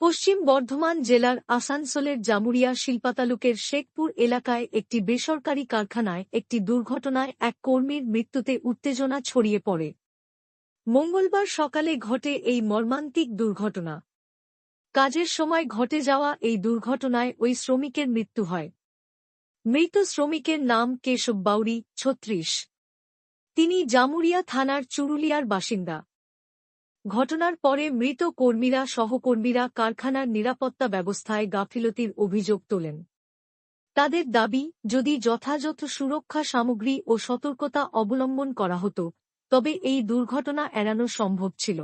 পশ্চিম বর্ধমান জেলার আসানসোলের জামুরিয়া শিল্পাতালুকের শেখপুর এলাকায় একটি বেসরকারি কারখানায় একটি দুর্ঘটনায় এক কর্মীর মৃত্যুতে উত্তেজনা ছড়িয়ে পড়ে। মঙ্গলবার সকালে ঘটে এই মর্মান্তিক দুর্ঘটনা। কাজের সময় ঘটে যাওয়া এই দুর্ঘটনায় ওই শ্রমিকের মৃত্যু হয়। মৃত শ্রমিকের নাম কেশব বাউরি, ছত্রিশ। তিনি জামুরিয়া থানার চুরুলিয়ার বাসিন্দা। ঘটনার পরে মৃত কর্মীরা সহকর্মীরা কারখানার নিরাপত্তা ব্যবস্থায় গাফিলতির অভিযোগ তোলেন। তাদের দাবি, যদি যথাযথ সুরক্ষা সামগ্রী ও সতর্কতা অবলম্বন করা হতো, তবে এই দুর্ঘটনা এড়ানো সম্ভব ছিল।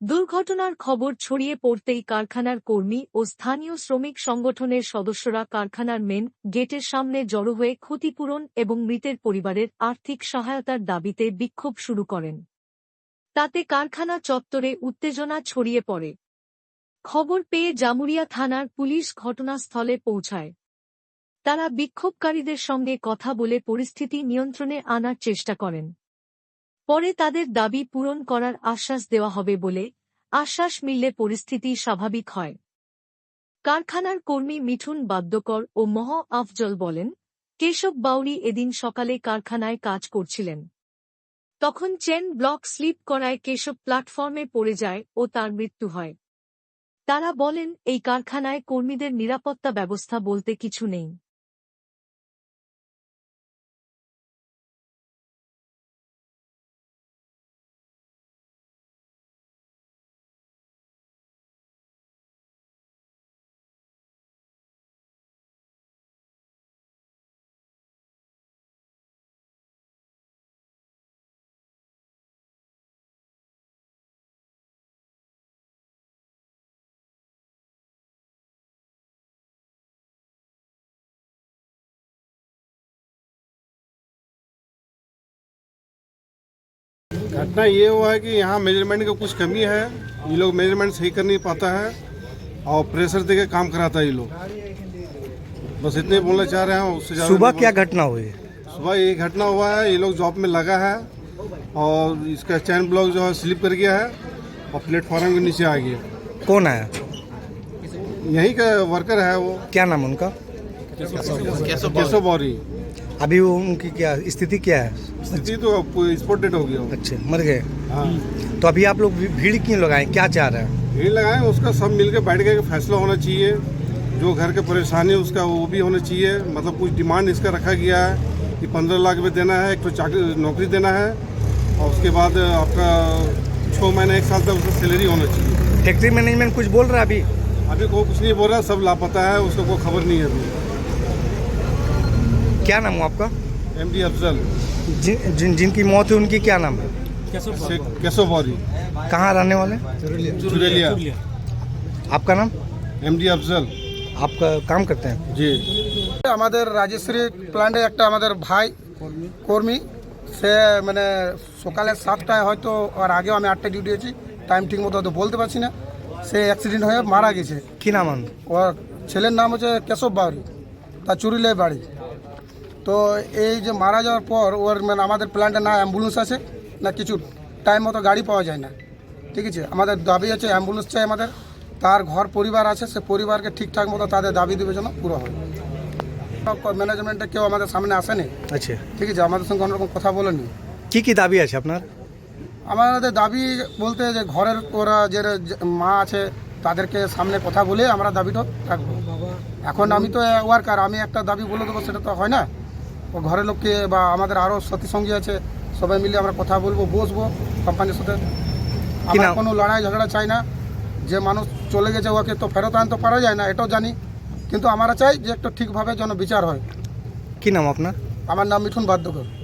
দুর্ঘটনার খবর ছড়িয়ে পড়তেই কারখানার কর্মী ও স্থানীয় শ্রমিক সংগঠনের সদস্যরা কারখানার মেন গেটের সামনে জড়ো হয়ে ক্ষতিপূরণ এবং মৃতের পরিবারের আর্থিক সহায়তার দাবিতে বিক্ষোভ শুরু করেন। তাতে কারখানা চত্বরে উত্তেজনা ছড়িয়ে পড়ে। খবর পেয়ে জামুরিয়া থানার পুলিশ ঘটনাস্থলে পৌঁছায়। তারা বিক্ষোভকারীদের সঙ্গে কথা বলে পরিস্থিতি নিয়ন্ত্রণে আনার চেষ্টা করেন। পরে তাদের দাবি পূরণ করার আশ্বাস দেওয়া হবে বলে আশ্বাস মিললে পরিস্থিতি স্বাভাবিক হয়। কারখানার কর্মী মিঠুন বাদ্যকর ও মহ আফজল বলেন, কেশব বাউরি এদিন সকালে কারখানায় কাজ করছিলেন। তখন চেন ব্লক স্লিপ করায় কেশব প্ল্যাটফর্মে পড়ে যায় ও তার মৃত্যু হয়। তারা বলেন, এই কারখানায় কর্মীদের নিরাপত্তা ব্যবস্থা বলতে কিছু নেই। घटना ये हुआ है कि यहाँ मेज़रमेंट का कुछ कमी है। ये लोग मेज़रमेंट सही कर नहीं पाता है और प्रेशर दे के काम कराता है ये लोग। बस इतने बोलना चाह रहे हैं उससे सुबह क्या घटना हुई? सुबह ये घटना हुआ है ये लोग जॉब में लगा है और इसका चैन ब्लॉक जो है स्लिप कर गया है और प्लेटफॉर्म के नीचे आ गया। कौन है यहीं का वर्कर है वो। क्या नाम उनका? केशव बौरी। अभी वो उनकी क्या स्थिति क्या है? स्थिति तो स्पॉट डेट हो गया। अच्छे मर गए? हाँ। तो अभी आप लोग भीड़ क्यों लगाए? क्या चाह रहे हैं? भीड़ लगाए उसका सब मिलके बैठ के फैसला होना चाहिए। जो घर के परेशानी है उसका वो भी होना चाहिए। मतलब कुछ डिमांड इसका रखा गया है कि पंद्रह लाख रुपये देना है एक तो चाकरी नौकरी देना है और उसके बाद आपका छः महीने एक साल तक उसका सैलरी होना चाहिए। फैक्ट्री मैनेजमेंट कुछ बोल रहा है अभी? अभी कोई कुछ नहीं बोल रहा सब लापता है उसको कोई खबर नहीं है अभी। क्या नाम हुआ आपका एम डी अफजल जिन, जिन जिनकी मौत हुई उनकी क्या नाम है शेख केशव बौरी कहाँ रहने वाले चुरेलिया आपका नाम एम डी अफजल आपका काम करते हैं जी আমাদের রাজেশ্রী প্ল্যান্টে একটা আমাদের ভাই কর্মী সে মানে সকালে সাতটায় হয়তো আর আগেও আমি আটটায় ডিউটি আছি টাইম ঠিক মতো হয়তো বলতে পারছি না সে অ্যাক্সিডেন্ট হয়ে মারা গেছে কি নাম আন ওর ছেলের নাম হচ্ছে কেশব বাউরি তার চুরিলে বাড়ি তো এই যে মারা যাওয়ার পর ওর মানে আমাদের প্ল্যান্টে না অ্যাম্বুলেন্স আছে না কিছু টাইম মতো গাড়ি পাওয়া যায় না। ঠিক আছে? আমাদের দাবি আছে অ্যাম্বুলেন্স চাই আমাদের। তার ঘর পরিবার আছে সে পরিবারকে ঠিকঠাক মতো তাদের দাবি দেবে যেন পুরো হয়। ম্যানেজমেন্টে কেউ আমাদের সামনে আসেনি। আচ্ছা। ঠিক আছে? আমাদের সঙ্গে কোনোরকম কথা বলেনি। কি কি দাবি আছে আপনার? আমাদের দাবি বলতে যে ঘরের ওরা যে মা আছে তাদেরকে সামনে কথা বলে আমরা দাবিটা রাখব। এখন আমি তো ওয়ার্কার আমি একটা দাবি বলে দেবো সেটা তো হয় না। ঘরের লোককে বা আমাদের আরও সাথী সঙ্গী আছে সবাই মিলে আমরা কথা বলব বসবো কোম্পানির সাথে। আমরা? কোনো লড়াই ঝগড়া চাই না। যে মানুষ চলে গেছে ওকে তো ফেরত আনতে পারা যায় না এটাও জানি। কিন্তু আমরা চাই যে একটু ঠিকভাবে যেন বিচার হয়। কি নাম আপনার? আমার নাম মিঠুন বাদ্যকর